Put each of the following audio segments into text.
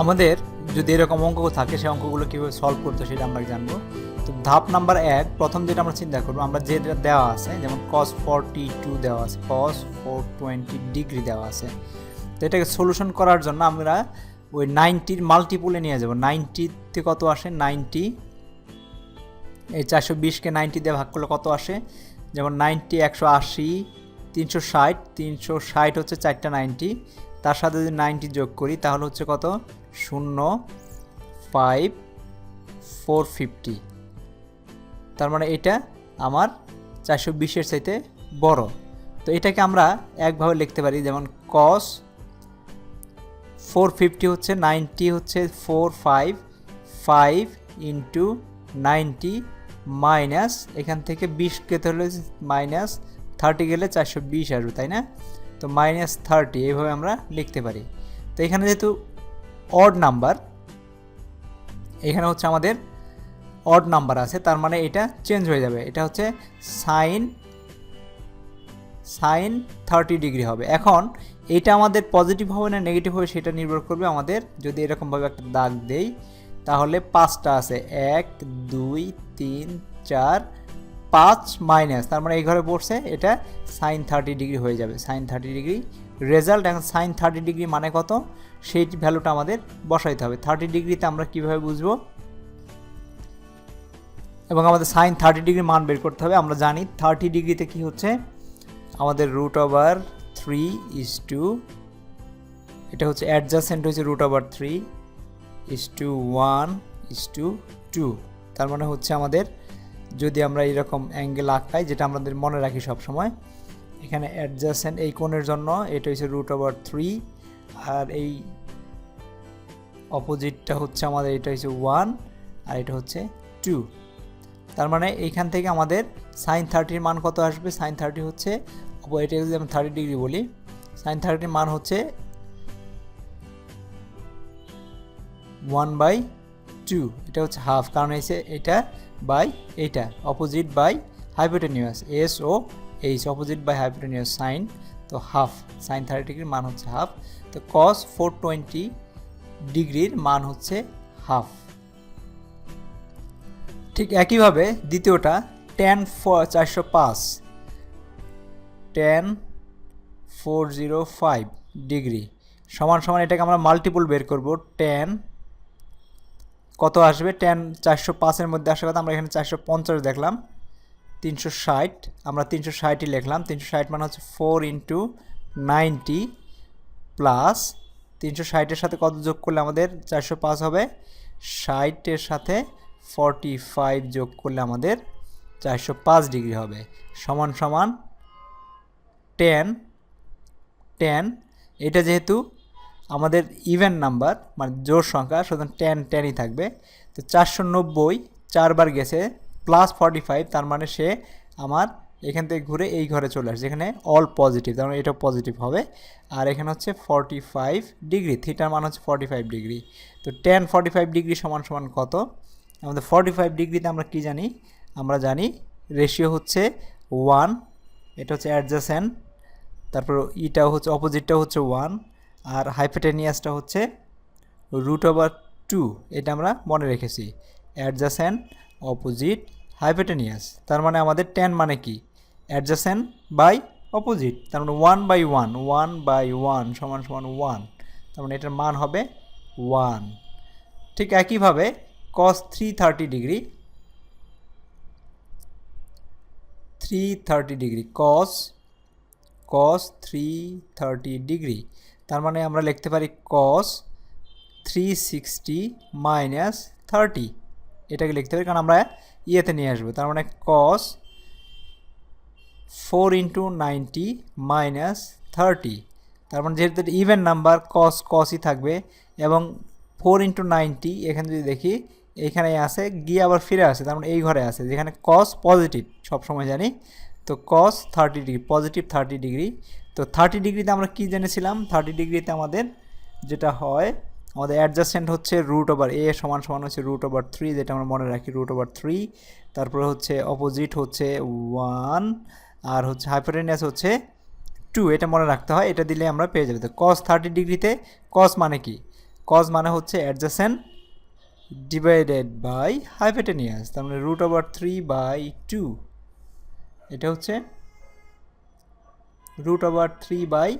আমাদের যদি এরকম অঙ্ক থাকে, সেই অঙ্কগুলো কীভাবে সলভ করতে সেটা আমরা জানব। তো ধাপ নাম্বার এক, প্রথম যেটা আমরা চিন্তা করব, আমরা যেটা দেওয়া আছে, যেমন কস ফোরটি টু দেওয়া আছে কস ফোর টোয়েন্টি ডিগ্রি দেওয়া আছে। তো এটাকে সলিউশন করার জন্য আমরা ওই নাইনটির মাল্টিপুলে নিয়ে যাব। নাইনটিতে কত আসে? নাইনটি এই চারশো বিশকে নাইনটি দিয়ে ভাগ করলে কত আসে? যেমন নাইনটি একশো আশি, তিনশো ষাট তিনশো ষাট হচ্ছে চারটা নাইনটি তার সাথে যদি নাইনটি যোগ করি, তাহলে হচ্ছে কত? শূন্য ফাইভ ফোর ফিফটি। তার মানে এটা আমার চারশো বিশের চাইতে বড়। তো এটাকে আমরা একভাবে লিখতে পারি, যেমন কস ফোর ফিফটি হচ্ছে নাইনটি হচ্ছে four five five into ninety minus, এখান থেকে বিশ কেতে হলে মাইনাস থার্টি গেলে চারশো বিশ আসবে, তাই না? তো মাইনাস থার্টি এইভাবে আমরা লিখতে পারি। তো এখানে যেহেতু অড নাম্বার এখানে হচ্ছে আমাদের অড নাম্বার আছে, তার মানে এটা চেঞ্জ হয়ে যাবে। এটা হচ্ছে সাইন সাইন থার্টি ডিগ্রি হবে। এখন এটা আমাদের পজিটিভ হবে না নেগেটিভ হবে সেটা নির্ভর করবে আমাদের যদি এরকমভাবে একটা দাগ দেই, তাহলে পাঁচটা আছে। এক, দুই, তিন, চার পাঁচ মাইনাস, তার মানে এই ঘরে পড়ছে এটা সাইন থার্টি ডিগ্রি হয়ে যাবে, সাইন থার্টি ডিগ্রি। রেজাল্ট এখন সাইন থার্টি ডিগ্রি মানে কত? সেই ভ্যালুটা আমাদের বসাইতে হবে। থার্টি ডিগ্রিতে আমরা কীভাবে বুঝব? এবং আমাদের সাইন থার্টি ডিগ্রি মান বের করতে হবে। আমরা জানি থার্টি ডিগ্রিতে কি হচ্ছে? আমাদের root over three is two, এটা হচ্ছে অ্যাডজাসেন্ট হচ্ছে root over three is two one is two two. তার মানে হচ্ছে আমাদের যদি আমরা এরকম অ্যাঙ্গেল আঁকাই, যেটা আমাদের মনে রাখি সব সময় এখানে অ্যাডজাসেন্ট এই কোণের জন্য এটা হচ্ছে রুট ওভার থ্রি আর এই অপোজিটটা হচ্ছে আমাদের, এটা হচ্ছে ওয়ান আর এটা হচ্ছে টু তার মানে এইখান থেকে আমাদের সাইন থার্টির মান কত আসবে? সাইন থার্টি হচ্ছে এটা যদি আমি থার্টি ডিগ্রি বলি সাইন থার্টির মান হচ্ছে ওয়ান বাই টু এটা হচ্ছে হাফ কারণ এসে এটা বাই এইটা opposite by hypotenuse S O H opposite by hypotenuse sine তো হাফ সাইন থার্টি ডিগ্রির মান হচ্ছে হাফ তো কস ফোর টোয়েন্টি ডিগ্রির মান হচ্ছে হাফ ঠিক একইভাবে দ্বিতীয়টা টেন চারশো পাঁচ tan four zero five degree সমান সমান এটাকে আমরা মাল্টিপল বের করব টেন কত আসবে? টেন চারশো পাঁচের মধ্যে আসার কথা আমরা এখানে চারশো পঞ্চাশ দেখলাম। তিনশো ষাট, আমরা তিনশো ষাটই লিখলাম। তিনশো ষাট মানে হচ্ছে ফোর ইন্টু নাইনটি প্লাস তিনশো ষাটের সাথে কত যোগ করলে আমাদের চারশো পাঁচ হবে? ষাটের সাথে ফর্টি ফাইভ যোগ করলে আমাদের চারশো পাঁচ ডিগ্রি হবে। সমান সমান টেন টেন এটা যেহেতু আমাদের ইভেন নাম্বার মানে জোর সংখ্যা, সুতরাং টেন টেনই থাকবে। তো চারশো নব্বই চারবার গেছে প্লাস ফর্টি ফাইভ তার মানে সে আমার এখান থেকে ঘুরে এই ঘরে চলে আসছে। এখানে অল পজিটিভ তার মানে এটা পজিটিভ হবে। আর এখানে হচ্ছে ফর্টি ফাইভ ডিগ্রি থিটার মান হচ্ছে ফর্টি ফাইভ ডিগ্রি তো টেন ফর্টি ফাইভ ডিগ্রি সমান সমান কত? আমাদের ফর্টি ফাইভ ডিগ্রিতে আমরা কি জানি? আমরা জানি রেশিও হচ্ছে ওয়ান এটা হচ্ছে অ্যাডজাসেন্ট তারপর ইটাও হচ্ছে অপোজিটটাও হচ্ছে ওয়ান আর হাইপোটেনিয়াসটা হচ্ছে রুট ওভার টু এটা আমরা মনে রেখেছি। অ্যাডজাসেন্ট অপোজিট হাইপোটেনিয়াস তার মানে আমাদের টেন মানে কি? অ্যাডজাসেন্ট বাই অপোজিট তার মানে one by one one by one সমান সমান ওয়ান তার মানে এটার মান হবে ওয়ান ঠিক একইভাবে cos three thirty degree three thirty degree cos cos three thirty degree তার মানে আমরা লিখতে পারি cos three sixty minus thirty এটাকে লিখতে পারি, কারণ আমরা ইয়েতে নিয়ে আসব। তার মানে cos four into ninety minus thirty তার মানে যেহেতু ইভেন নাম্বার কস কসই থাকবে, এবং ফোর ইন্টু নাইনটি এখানে যদি দেখি, এইখানে আছে গিয়ে আবার ফিরে আসে, তার মানে এই ঘরে আছে যেখানে কস পজিটিভ সবসময় জানি তো cos thirty degree positive thirty degree তো থার্টি ডিগ্রিতে আমরা কী জেনেছিলাম? থার্টি ডিগ্রিতে আমাদের যেটা হয়, আমাদের অ্যাডজাস্টেন্ট হচ্ছে রুট ওভার এ সমান সমান হচ্ছে রুট ওভার থ্রি যেটা আমরা মনে রাখি রুট ওভার থ্রি তারপরে হচ্ছে অপোজিট হচ্ছে ওয়ান আর হচ্ছে হাইপোটেনিয়াস হচ্ছে টু এটা মনে রাখতে হয়, এটা দিলে আমরা পেয়ে যাবে। তো কস থার্টি ডিগ্রিতে কস মানে কি? কজ মানে হচ্ছে অ্যাডজাসেন্ট ডিভাইডেড বাই হাইপোটেনিয়াস তার মানে root over three by two এটা হচ্ছে root over three by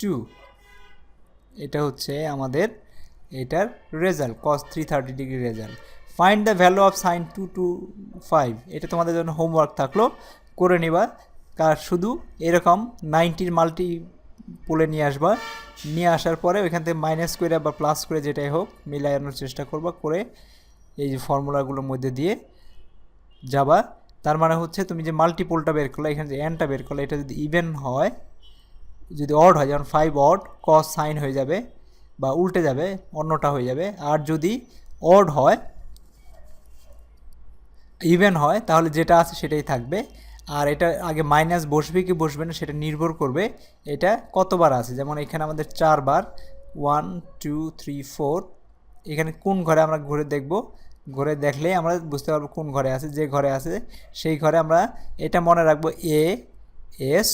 two এটা হচ্ছে আমাদের এটার result cos three thirty degree result find the value of sine two two five এটা তোমাদের জন্য হোমওয়ার্ক থাকল, করে নেবা। কার শুধু এরকম নাইনটির মাল্টি পোলে নিয়ে আসবা। নিয়ে আসার পরে ওইখান থেকে মাইনাস করে বা প্লাস করে যেটাই হোক মিলানোর চেষ্টা করবা, করে এই যে ফর্মুলাগুলোর মধ্যে দিয়ে যাবা। তার মানে হচ্ছে তুমি যে মাল্টিপোলটা বের করলে, এখানে যে এনটা বের করলে, এটা যদি ইভেন হয়, যদি অড হয়, যেমন ফাইভ অড কস সাইন হয়ে যাবে বা উল্টে যাবে, অন্যটা হয়ে যাবে। আর যদি অড হয় ইভেন হয়, তাহলে যেটা আছে সেটাই থাকবে। আর এটা আগে মাইনাস বসবে কি বসবে না, সেটা নির্ভর করবে এটা কতবার আছে। যেমন এখানে আমাদের চারবার ওয়ান টু থ্রি ফোর এখানে কোন ঘরে আমরা ঘুরে দেখব? ঘরে দেখলে আমরা বুঝতে পারব কোন ঘরে আছে, যে ঘরে আছে, সেই ঘরে আমরা এটা মনে রাখব A S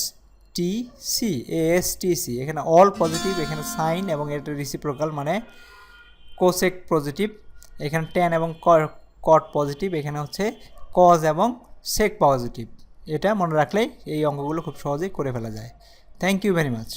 T C A S T C এখানে অল পজিটিভ এখানে সাইন এবং এটা রিসিপ্রোকাল মানে কোসেক পজিটিভ এখানে টেন এবং কট পজিটিভ এখানে হচ্ছে কজ এবং সেক পজিটিভ এটা মনে রাখলেই এই অঙ্কগুলো খুব সহজেই করে ফেলা যায়। Thank you very much